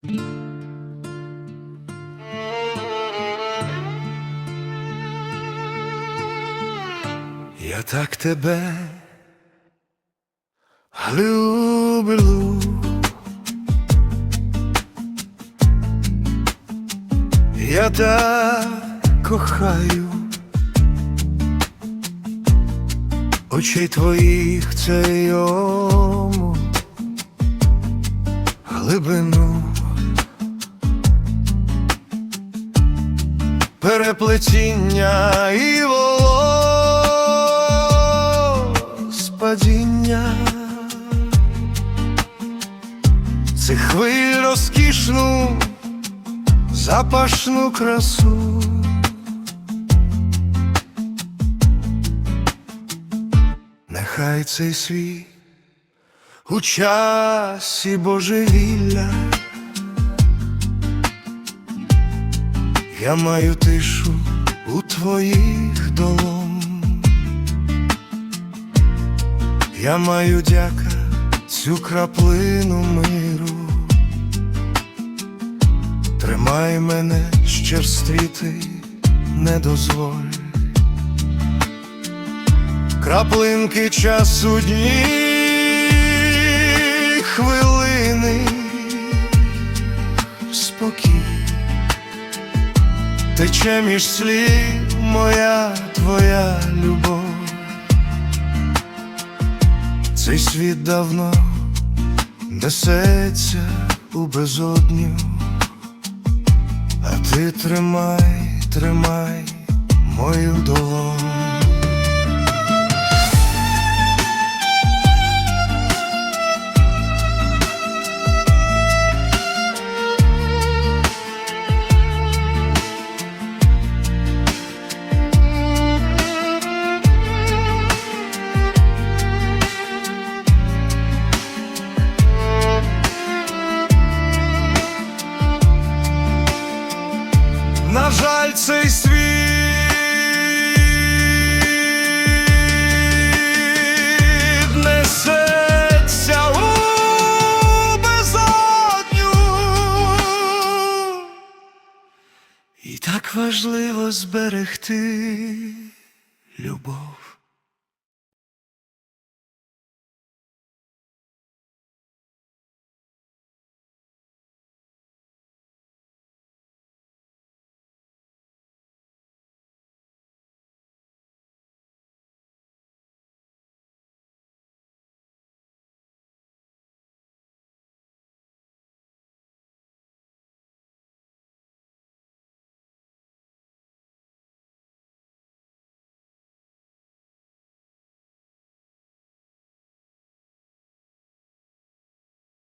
Я так тебе люблю. Я так кохаю очей твоїх це йому глибину переплетіння і волос падіння цих хвиль розкішну запашну красу. Нехай цей світ у часі божевілля. Я маю тишу у твоїх долон. Я маю дяка цю краплину миру. Тримай мене щерствіти не дозволь. Краплинки часу дні, хвилини, спокій, тече між слів моя твоя любов. Цей світ давно несеться у безодню. А ти тримай, тримай мою долоню. І так важливо зберегти любов.